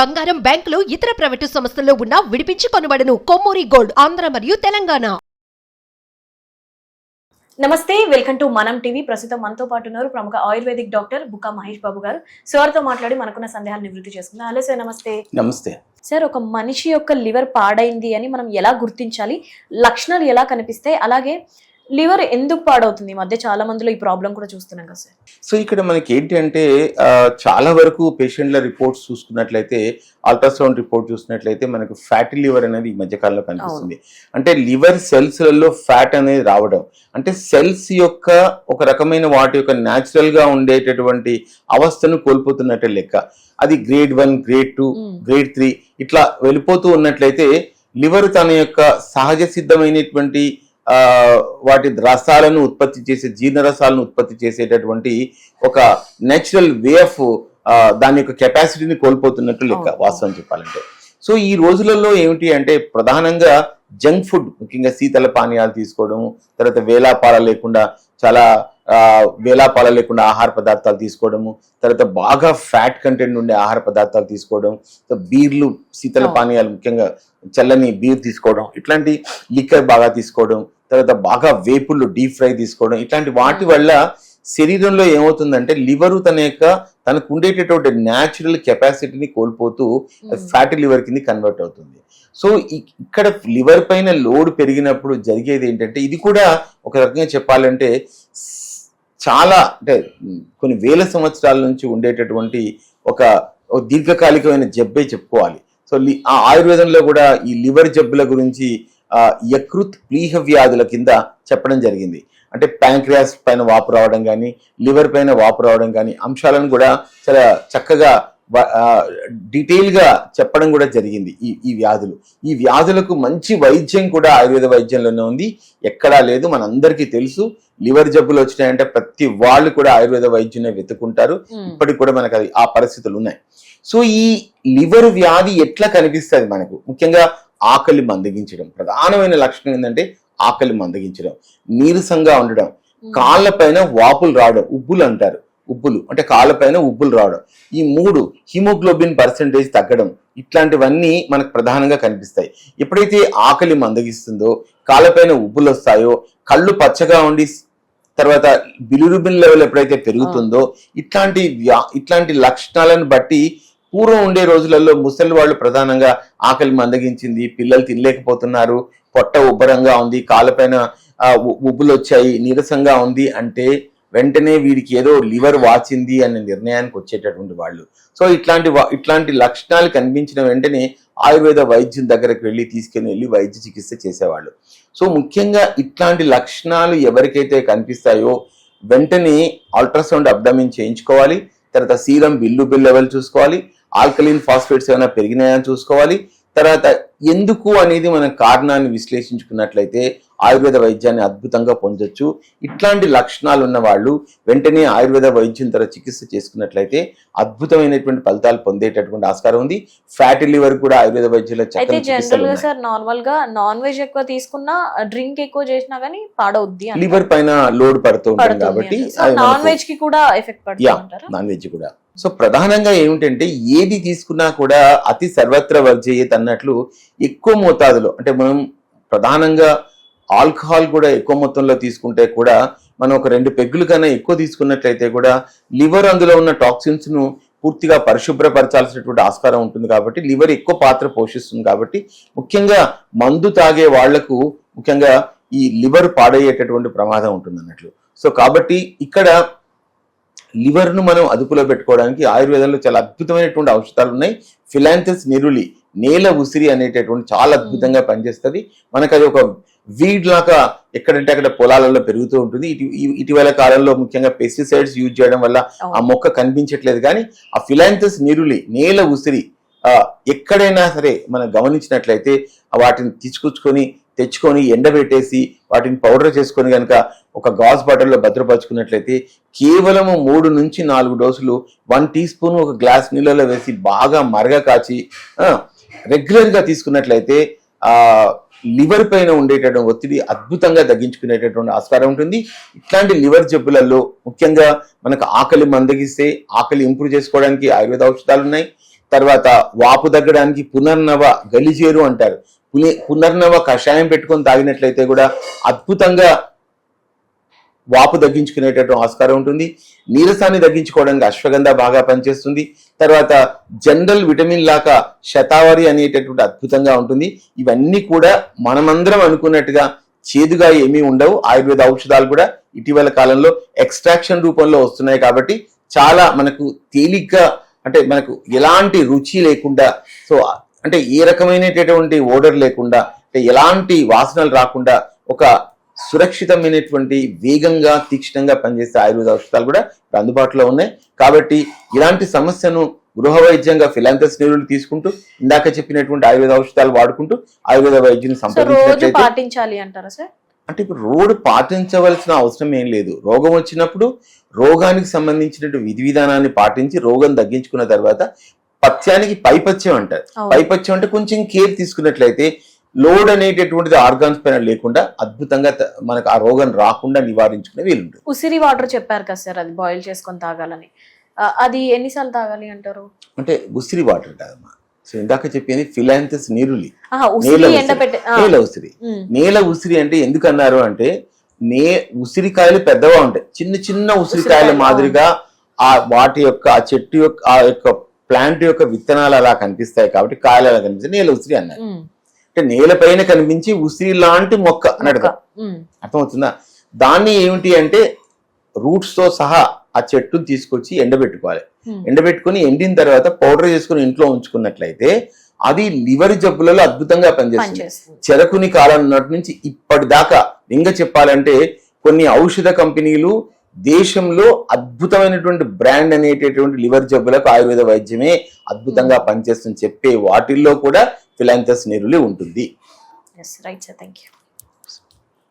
బంగారం బ్యాంకులు ఇతర ప్రైవేటు సంస్థల్లో ఉన్న విడిపించి కొనబడను. కొమ్మూరి గోల్డ్ ఆంధ్ర మరియు తెలంగాణ. నమస్తే వెల్కమ్ టు మనం టీవీ. ప్రస్తుతం మనతో పాటు ఉన్నారు ప్రముఖ ఆయుర్వేదిక్ డాక్టర్ బుక్కా మహేష్ బాబు గారు. సార్తో మాట్లాడి మనకున్న సందేహాలు నివృత్తి చేసుకుందాం. హలో సార్ నమస్తే. నమస్తే. సార్ ఒక మనిషి యొక్క లివర్ పాడైంది అని మనం ఎలా గుర్తించాలి? లక్షణాలు ఎలా కనిపిస్తాయి? అలాగే లివర్ ఎందుకు పాడవుతుంది? ఈ మధ్య చాలా మందిలో ఈ ప్రాబ్లం కూడా చూస్తున్నాం కదా సార్. సో ఇక్కడ మనకి ఏంటి అంటే చాలా వరకు పేషెంట్ల రిపోర్ట్స్ చూసుకున్నట్లయితే అల్ట్రాసౌండ్ రిపోర్ట్ చూసినట్లయితే మనకు ఫ్యాటీ లివర్ అనేది ఈ మధ్యకాలంలో కనిపిస్తుంది. అంటే లివర్ సెల్స్లలో ఫ్యాట్ అనేది రావడం అంటే సెల్స్ యొక్క ఒక రకమైన వాటి యొక్క న్యాచురల్గా ఉండేటటువంటి అవస్థను కోల్పోతున్నట్టే లెక్క. అది grade one grade two. Grade three ఇట్లా వెళ్ళిపోతూ ఉన్నట్లయితే లివర్ తన యొక్క సహజ సిద్ధమైనటువంటి వాటి రసాలను ఉత్పత్తి చేసే జీర్ణ రసాలను ఉత్పత్తి చేసేటటువంటి ఒక నేచురల్ వే ఆఫ్ దాని యొక్క కెపాసిటీని కోల్పోతున్నట్టు లెక్క. వాస్తవం చెప్పాలంటే సో ఈ రోజులలో ఏమిటి అంటే ప్రధానంగా జంక్ ఫుడ్ ముఖ్యంగా శీతల పానీయాలు తీసుకోవడం తర్వాత వేలాపాల లేకుండా చాలా వేలాపాల లేకుండా ఆహార పదార్థాలు తీసుకోవడము తర్వాత బాగా ఫ్యాట్ కంటెంట్ ఉండే ఆహార పదార్థాలు తీసుకోవడం బీర్లు శీతల. పానీయాలు ముఖ్యంగా చల్లని బీర్ తీసుకోవడం ఇట్లాంటి లిక్కర్ బాగా తీసుకోవడం తర్వాత బాగా వేపుళ్ళు డీప్ ఫ్రై తీసుకోవడం ఇట్లాంటి వాటి వల్ల శరీరంలో ఏమవుతుందంటే లివరు తన యొక్క తనకు ఉండేటటువంటి న్యాచురల్ కెపాసిటీని కోల్పోతూ ఫ్యాటీ లివర్ కింద కన్వర్ట్ అవుతుంది. సో ఇక్కడ లివర్ పైన లోడ్ పెరిగినప్పుడు జరిగేది ఏంటంటే ఇది కూడా ఒక రకంగా చెప్పాలంటే చాలా అంటే కొన్ని వేల సంవత్సరాల నుంచి ఉండేటటువంటి ఒక దీర్ఘకాలికమైన జబ్బే చెప్పుకోవాలి. సో ఆ ఆయుర్వేదంలో కూడా ఈ లివర్ జబ్బుల గురించి యకృత్ ప్లీహ వ్యాధుల కింద చెప్పడం జరిగింది. అంటే ప్యాంక్రియాస్ పైన వాపు రావడం కానీ లివర్ పైన వాపు రావడం కానీ అంశాలను కూడా చాలా చక్కగా వ- ఆ, డీటెయిల్గా చెప్పడం కూడా జరిగింది ఈ ఈ వ్యాధులు. ఈ వ్యాధులకు మంచి వైద్యం కూడా ఆయుర్వేద వైద్యంలోనే ఉంది. ఎక్కడా లేదు మనందరికీ తెలుసు. లివర్ జబ్బులు వచ్చినాయంటే ప్రతి వాళ్ళు కూడా ఆయుర్వేద వైద్యునే వెతుకుంటారు ఇప్పటికి కూడా మనకు అది ఆ పరిస్థితులు ఉన్నాయి. సో ఈ లివర్ వ్యాధి ఎట్లా కనిపిస్తుంది మనకు? ముఖ్యంగా ఆకలి మందగించడం. ప్రధానమైన లక్షణం ఏంటంటే ఆకలి మందగించడం. నీరసంగా ఉండడం. కాళ్ళపైన వాపులు రావడం. ఉబ్బులు అంటారు. ఉబ్బులు. అంటే కాళ్ళపైన ఉబ్బులు రావడం. ఈ మూడు హిమోగ్లోబిన్ పర్సంటేజ్ తగ్గడం. ఇట్లాంటివన్నీ మనకు ప్రధానంగా కనిపిస్తాయి. ఎప్పుడైతే ఆకలి మందగిస్తుందో కాళ్ళపైన ఉబ్బులు వస్తాయో కళ్ళు పచ్చగా ఉండి తర్వాత బిలిరుబిన్ లెవెల్ ఎప్పుడైతే పెరుగుతుందో ఇట్లాంటి వ్యా- ఇట్లాంటి లక్షణాలను బట్టి పూర్వం ఉండే రోజులలో ముసలి వాళ్ళు ప్రధానంగా ఆకలి మందగించింది పిల్లలు తినలేకపోతున్నారు పొట్ట ఉబ్బరంగా ఉంది కాళ్ళపైన ఉబ్బులు వచ్చాయి నీరసంగా ఉంది అంటే వెంటనే వీడికి ఏదో లివర్ వాచింది అనే నిర్ణయానికి వచ్చేటటువంటి వాళ్ళు. సో ఇట్లాంటి వా- ఇట్లాంటి లక్షణాలు కనిపించిన వెంటనే ఆయుర్వేద వైద్యం దగ్గరకు వెళ్ళి తీసుకుని వెళ్ళి వైద్య చికిత్స చేసేవాళ్ళు. సో ముఖ్యంగా ఇట్లాంటి లక్షణాలు ఎవరికైతే కనిపిస్తాయో వెంటనే అల్ట్రాసౌండ్ అబ్డమిన్ చేయించుకోవాలి తర్వాత సీరం బిల్లు బిల్ లెవెల్ చూసుకోవాలి ఆల్కలిన్ ఫాస్ఫేట్స్ ఏమైనా పెరిగినాయని చూసుకోవాలి. తర్వాత ఎందుకు అనేది మన కారణాన్ని విశ్లేషించుకున్నట్లయితే ఆయుర్వేద వైద్యాన్ని అద్భుతంగా పొందొచ్చు. ఇట్లాంటి లక్షణాలు ఉన్న వాళ్ళు వెంటనే ఆయుర్వేద వైద్యం తర్వాత చికిత్స చేసుకున్నట్లయితే అద్భుతమైనటువంటి ఫలితాలు పొందేటటువంటి ఆస్కారం ఉంది. ఫ్యాటీ లివర్ కూడా ఆయుర్వేద వైద్యంలో అయితే చక్కని చికిత్సలు జనరల్గా ఉన్నాయి. సార్ నార్మల్గా నాన్ వెజ్ ఎక్కువ తీసుకున్నా డ్రింక్ ఎక్కువ చేసినా గానీ పాడవుద్ది. లివర్ పైన లోడ్ పడుతూ ఉంటుంది కాబట్టి నాన్ వెజ్కి కూడా ఎఫెక్ట్ పడుతుంది నాన్ వెజ్ కూడా. సో ప్రధానంగా ఏమిటంటే ఏది తీసుకున్నా కూడా అతి సర్వత్ర వర్జయ్యేది అన్నట్లు ఎక్కువ మోతాదులో అంటే మనం ప్రధానంగా ఆల్కహాల్ కూడా ఎక్కువ మొత్తంలో తీసుకుంటే కూడా మనం ఒక రెండు పెగ్గులు కన్నా ఎక్కువ తీసుకున్నట్లయితే కూడా లివర్ అందులో ఉన్న టాక్సిన్స్ను పూర్తిగా పరిశుభ్రపరచాల్సినటువంటి ఆస్కారం ఉంటుంది కాబట్టి లివర్ ఎక్కువ పాత్ర పోషిస్తుంది కాబట్టి ముఖ్యంగా మందు తాగే వాళ్ళకు ముఖ్యంగా ఈ లివర్ పాడయ్యేటటువంటి ప్రమాదం ఉంటుంది అన్నట్లు సో కాబట్టి ఇక్కడ లివర్ను మనం అదుపులో పెట్టుకోవడానికి ఆయుర్వేదంలో చాలా అద్భుతమైనటువంటి ఔషధాలు ఉన్నాయి. ఫిలాంథస్ నిరులి నేల ఉసిరి అనేటటువంటి చాలా అద్భుతంగా పనిచేస్తుంది. మనకు అది ఒక వీడ్ లాగా ఎక్కడంటే అక్కడ పొలాలలో పెరుగుతూ ఉంటుంది. ఇటు ఇటీవల కాలంలో ముఖ్యంగా పెస్టిసైడ్స్ యూజ్ చేయడం వల్ల ఆ. మొక్క కనిపించట్లేదు. కానీ ఆ ఫిలాంథస్ నిరులి నేల ఉసిరి ఎక్కడైనా సరే మనం గమనించినట్లయితే వాటిని తీసుకొచ్చుకొని తెచ్చుకొని ఎండబెట్టేసి వాటిని పౌడర్ చేసుకొని కనుక ఒక గాజ్ బాటిల్లో భద్రపరుచుకున్నట్లయితే కేవలము మూడు నుంచి నాలుగు డోసులు వన్ టీ స్పూన్ ఒక గ్లాస్ నీళ్ళలో వేసి బాగా మరగ కాచి రెగ్యులర్గా తీసుకున్నట్లయితే ఆ లివర్ పైన ఉండేటటువంటి ఒత్తిడి అద్భుతంగా తగ్గించుకునేటటువంటి ఆస్కారం ఉంటుంది. ఇట్లాంటి లివర్ జబ్బులలో ముఖ్యంగా మనకు ఆకలి మందగిస్తే ఆకలి ఇంప్రూవ్ చేసుకోవడానికి ఆయుర్వేద ఔషధాలు ఉన్నాయి. తర్వాత వాపు తగ్గడానికి పునర్నవ గలిజేరు అంటారు. పునర్నవ కషాయం పెట్టుకొని తాగినట్లయితే కూడా అద్భుతంగా వాపు తగ్గించుకునేటటువంటి ఆస్కారం ఉంటుంది. నీరసాన్ని తగ్గించుకోవడానికి అశ్వగంధ బాగా పనిచేస్తుంది. తర్వాత జనరల్ విటమిన్ లాగా శతావరి అనేటటువంటి అద్భుతంగా ఉంటుంది. ఇవన్నీ కూడా మనమందరం అనుకున్నట్టుగా చేదుగా ఏమీ ఉండవు. ఆయుర్వేద ఔషధాలు కూడా ఇటీవల కాలంలో ఎక్స్ట్రాక్షన్ రూపంలో వస్తున్నాయి కాబట్టి చాలా మనకు తేలిగ్గా అంటే మనకు ఎలాంటి రుచి లేకుండా సో అంటే ఏ రకమైనటువంటి ఓడర్ లేకుండా అంటే ఎలాంటి వాసనలు రాకుండా ఒక సురక్షితమైనటువంటి వేగంగా తీక్షణంగా పనిచేసే ఆయుర్వేద ఔషధాలు కూడా అందుబాటులో ఉన్నాయి. కాబట్టి ఇలాంటి సమస్యను గృహ వైద్యంగా ఫిలాంతస్ నీరులు తీసుకుంటూ ఇందాక చెప్పినటువంటి ఆయుర్వేద ఔషధాలు వాడుకుంటూ ఆయుర్వేద వైద్యుని సంప్రదించినట్లయితే పాటించాలి అంటారా సార్? అంటే ఇప్పుడు రోడ్ పాటించవలసిన అవసరం ఏం లేదు. రోగం వచ్చినప్పుడు రోగానికి సంబంధించినటువంటి విధి విధానాన్ని పాటించి రోగం తగ్గించుకున్న తర్వాత పథ్యానికి పైపథ్యం అంటారు. పైపథ్యం అంటే కొంచెం కేర్ తీసుకున్నట్లయితే లోడ్ అనేటటువంటిది ఆర్గాన్స్ పైన లేకుండా అద్భుతంగా మనకు ఆ రోగం రాకుండా నివారించుకునే వీలుంటుంది. ఉసిరి వాటర్ చెప్పారు కదా సార్ అది బాయిల్ చేసుకొని తాగాలని. అది ఎన్నిసార్లు తాగాలి అంటారు? అంటే ఉసిరి వాటర్ అంటారమ్మా సో ఇందాక చెప్పింది ఫిలాంథస్ నీరులి. నేల ఉసిరి. నేల ఉసిరి. అంటే ఎందుకు అన్నారు అంటే నే ఉసిరికాయలు పెద్దగా ఉంటాయి. చిన్న చిన్న ఉసిరికాయల మాదిరిగా ఆ వాటి యొక్క ఆ చెట్టు యొక్క ఆ యొక్క ప్లాంట్ యొక్క విత్తనాలు అలా కనిపిస్తాయి కాబట్టి కాయలు అలా కనిపిస్తాయి. నేల ఉసిరి అన్నారు. అంటే నేల పైన కనిపించి ఉసిరి లాంటి మొక్క అని అర్థం అర్థమవుతుందా? దాన్ని ఏమిటి అంటే రూట్స్తో సహా ఆ చెట్టును తీసుకొచ్చి ఎండబెట్టుకోవాలి. ఎండబెట్టుకుని ఎండిన తర్వాత పౌడర్ చేసుకుని ఇంట్లో ఉంచుకున్నట్లయితే అది లివర్ జబ్బులలో అద్భుతంగా పనిచేస్తుంది. పనిచేస్తుంది. చెరకుని కాలం నాటి నుంచి ఇప్పటిదాకా ఇంకా చెప్పాలంటే కొన్ని ఔషధ కంపెనీలు దేశంలో అద్భుతమైనటువంటి బ్రాండ్ అనేటటువంటి లివర్ జబ్బులకు ఆయుర్వేద వైద్యమే అద్భుతంగా పనిచేస్తుంది చెప్పే వాటిల్లో కూడా ఫిలాంథస్ నీరులి ఉంటుంది. Yes right sir thank you